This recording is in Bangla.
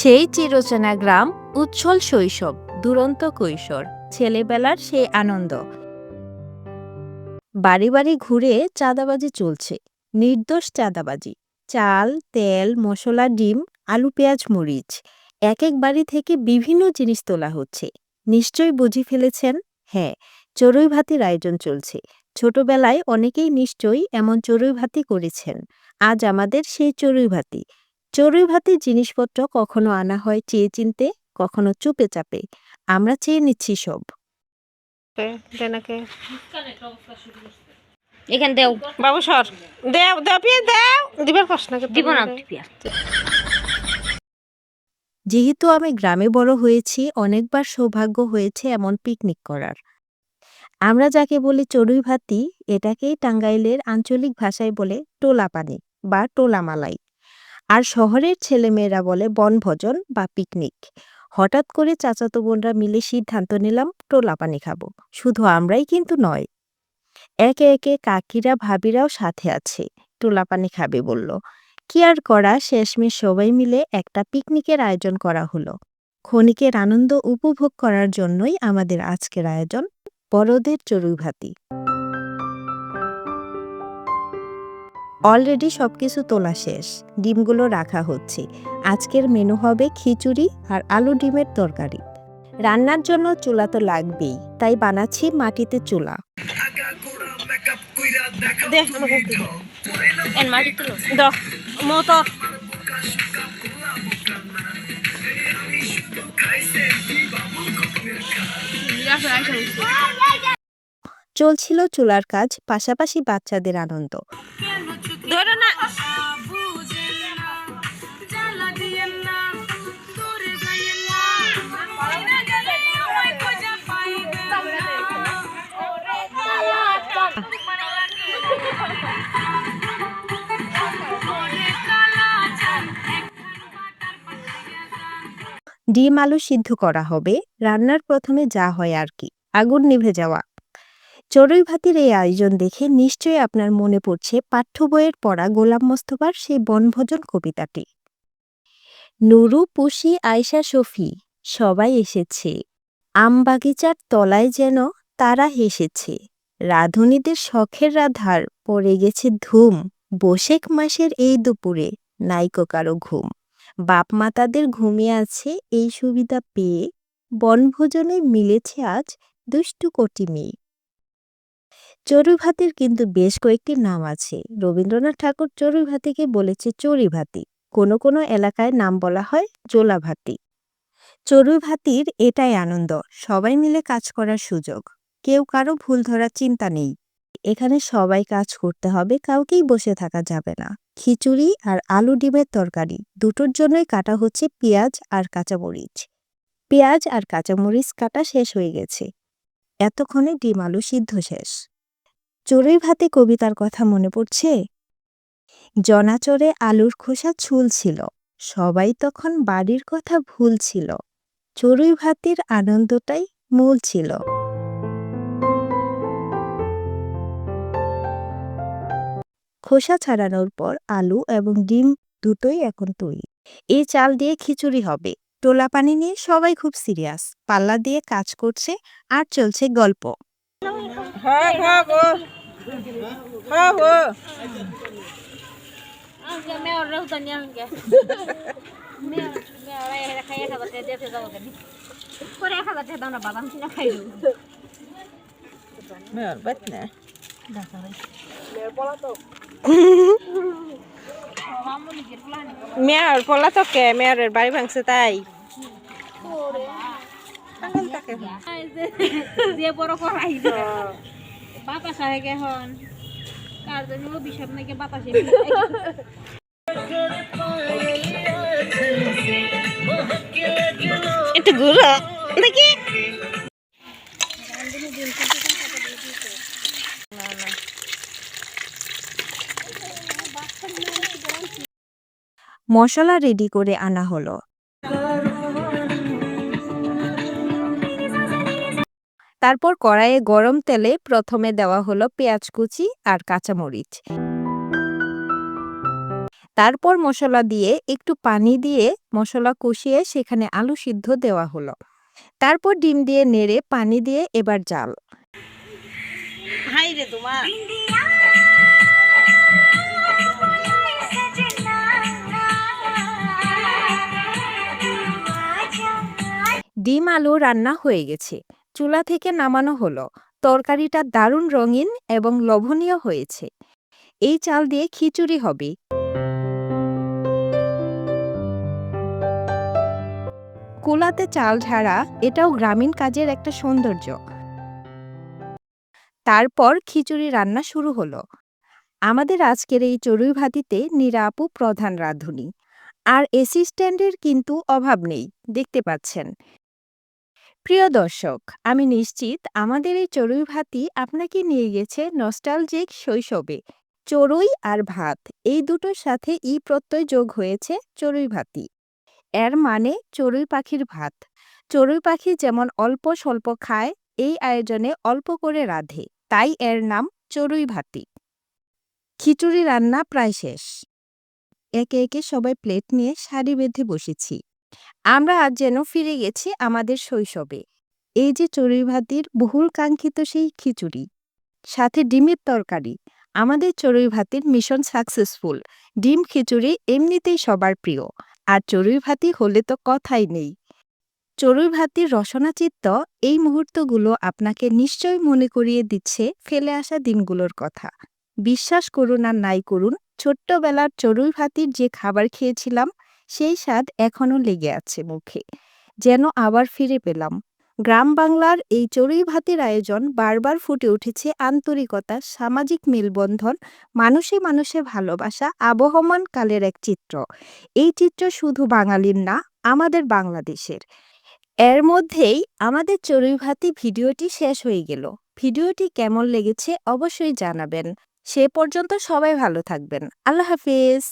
সেই চিরচেনা গ্রাম উচ্ছল শৈশব, দুরন্ত কৈশোর, ছেলেবেলার সেই আনন্দ। বাড়ি বাড়ি ঘুরে চাঁদাবাজি চলছে, নির্দোষ চাঁদাবাজি। চাল, তেল, মশলা, ডিম, আলু, পেঁয়াজ, মরিচ এক এক বাড়ি থেকে বিভিন্ন জিনিস তোলা হচ্ছে। নিশ্চয়ই বুঝি ফেলেছেন? হ্যাঁ চড়ুই ভাতির আয়োজন চলছে। ছোটবেলায় অনেকেই নিশ্চয়ই এমন চড়ুই ভাতি করেছেন। আজ আমাদের সেই চড়ুই ভাতি। চড়ুই ভাতির জিনিসপত্র কখনো আনা হয় চেয়ে চিনতে কখনো চুপে চাপে। আমরা চেয়ে নিচ্ছি সব। এখান দেও। বাবু সর। দেও দেও পিয়ে দেও। দিবার কষ্ট না দিব না যেহেতু আমি গ্রামে বড় হয়েছি অনেকবার সৌভাগ্য হয়েছে এমন পিকনিক করার। আমরা যাকে বলি চড়ুই ভাতি এটাকেই টাঙ্গাইলের আঞ্চলিক ভাষায় বলে টোলা পানি বা টোলা মালাই আর শহরের ছেলেমেয়েরা বলে বনভোজন বা পিকনিক। হঠাৎ করে চাচাতো বোনরা মিলে সিদ্ধান্ত নিলাম, টোলা পানি খাব। শুধু আমরাই কিন্তু নয়। একে একে কাকিরা, ভাবিরাও সাথে আছে। টোলা পানি খাবে বলল। কি আর করা, শেষমেশ সবাই মিলে একটা পিকনিকের আয়োজন করা হলো। ক্ষণিকের আনন্দ উপভোগ করার জন্যই আমাদের আজকের আয়োজন, বড়দের চড়ুই অলরেডি সবকিছু তোলা শেষ। ডিমগুলো রাখা হচ্ছে। আজকের মেনু হবে খিচুড়ি আর আলু ডিমের তরকারি। রান্নার জন্য চুলা তো লাগবেই তাই বানাচ্ছি মাটিতে চুলা। চলছিল চুলার কাজ পাশাপাশি বাচ্চাদের আনন্দ। ডিম আলু সিদ্ধ করা হবে। রান্নার প্রথমে যা হয় আর কি। আগুন নিভে যাওয়া। চড়ুই ভাতির এই আয়োজন দেখে নিশ্চয়ই আপনার মনে পড়ছে পাঠ্য বইয়ের পড়া গোলাম মোস্তফার সেই বনভোজন কবিতাটি। নুরু, পুষি, আয়শা, শফি, সবাই এসেছে। আম বাগিচার তলায় যেন তারা হেসেছে। রাধুনীদের শখের রাধার পড়ে গেছে ধুম। বসেক মাসের এই দুপুরে নাইকো কারও ঘুম। বাপ মাতাদের ঘুমিয়ে আছে এই সুবিধা পেয়ে বনভোজনে মিলেছে আজ দুষ্টু কোটি মেয়ে। চড়ুই ভাতির কিন্তু বেশ কয়েকটি নাম আছে। রবীন্দ্রনাথ ঠাকুর চড়ুই ভাতিকে বলেছে চড়ি ভাতি। কোনো কোনো এলাকায় নাম বলা হয় জোলা ভাতি। চড়ুই ভাতির এটাই আনন্দ, সবাই মিলে কাজ করার সুযোগ। কেউ কারও ভুল ধরার চিন্তা নেই। এখানে সবাই কাজ করতে হবে, কাউকেই বসে থাকা যাবে না। খিচুড়ি আর আলু ডিমের তরকারি। দুটোর জন্যই কাটা হচ্ছে পেঁয়াজ আর কাঁচামরিচ। পেঁয়াজ আর কাঁচামরিচ কাটা শেষ হয়ে গেছে। এতক্ষণে ডিম আলু সিদ্ধ শেষ। চড়ুই ভাতে কবিতার কথা মনে পড়ছে? জনাচরে আলুর খোসা ছুল ছিল। সবাই তখন বাড়ির কথা ভুল ছিল। চড়ুই ভাতির আনন্দটাই মূল ছিল। খোসা ছাড়ানোর পর আলু এবং ডিম দুটোই এখন তৈরি। এই চাল দিয়ে খিচুড়ি হবে। টোলা পানি নিয়ে সবাই খুব সিরিয়াস। পাল্লা দিয়ে কাজ করছে আর চলছে গল্প। হ্যাঁ না বাদাম মেয়র বাত না। মেয়র পলা তো কে? মেয়রের বাড়ি ভাঙছে তাই। পাগল তাকে দিয়ে বড় করাই বাতাস আহে কেহন কার জন্য অভিশাপ নাকি বাতাসে একটু ঘুরো দেখি মশলা রেডি করে আনা হলো। তারপর কড়াইয়ে গরম তেলে প্রথমে দেওয়া হলো পেঁয়াজ কুচি আর কাঁচামরিচ। তারপর মশলা দিয়ে একটু পানি দিয়ে মশলা কষিয়ে সেখানে আলু সিদ্ধ দেওয়া হলো। তারপর ডিম দিয়ে নেড়ে পানি দিয়ে এবার জাল। হাই রে তোমার। ডিম আলু রান্না হয়ে গেছে। চুলা থেকে নামানো হলো। তরকারিটা দারুণ রঙিন এবং লোভনীয় হয়েছে। এই চাল দিয়ে খিচুড়ি হবে। কুলাতে চাল ঝাড়া এটাও গ্রামীণ কাজের একটা সৌন্দর্য। তারপর খিচুড়ি রান্না শুরু হলো। আমাদের আজকের এই চড়ুই ভাতিতে নীরা আপু প্রধান রাঁধুনি। আর অ্যাসিস্ট্যান্টের কিন্তু অভাব নেই, দেখতে পাচ্ছেন। প্রিয় দর্শক, আমি নিশ্চিত আমাদের এই চড়ুই ভাতি আপনাকে নিয়ে গেছে নস্টালজিক শৈশবে। চড়ুই আর ভাত, এই দুটোর সাথে ই প্রত্যয় যোগ হয়েছে চড়ুই ভাতি। এর মানে চড়ুই পাখির ভাত। চড়ুই পাখি যেমন অল্প স্বল্প খায়, এই আয়োজনে অল্প করে রাধে, তাই এর নাম চড়ুই ভাতি। খিচুড়ি রান্না প্রায় শেষ। একে একে সবাই প্লেট নিয়ে সারি বেঁধে বসেছি। আমরা আজ যেন ফিরে গেছি আমাদের শৈশবে। এই যে চড়ুই ভাতির বহুল কাঙ্ক্ষিত সেই খিচুড়ি, সাথে ডিমের তরকারি, আমাদের চড়ুই ভাতির মিশন সাকসেসফুল। ডিম খিচুড়ি এমনিতেই সবার প্রিয়, আর চড়ুই ভাতি হলে তো কথাই নেই। চড়ুই ভাতির রসনাচিত্ত এই মুহূর্তগুলো আপনাকে নিশ্চয় মনে করিয়ে দিচ্ছে ফেলে আসা দিনগুলোর কথা। বিশ্বাস করুন আর নাই করুন, ছোট্টবেলার চড়ুই ভাতির যে খাবার খেয়েছিলাম সেই স্বাদ এখনও লেগে আছে মুখে। যেন আবার ফিরে পেলাম। গ্রাম বাংলার এই চড়ুই ভাতির আয়োজন বারবার ফুটে উঠেছে আন্তরিকতা, সামাজিক মেলবন্ধন, মানুষে মানুষে ভালোবাসা, আবহমান কালের এক চিত্র। এই চিত্র শুধু বাঙালির না, আমাদের বাংলাদেশের। এর মধ্যেই আমাদের চড়ুই ভাতি ভিডিওটি শেষ হয়ে গেল। ভিডিওটি কেমন লেগেছে অবশ্যই জানাবেন। সে পর্যন্ত সবাই ভালো থাকবেন। আল্লাহ হাফিজ।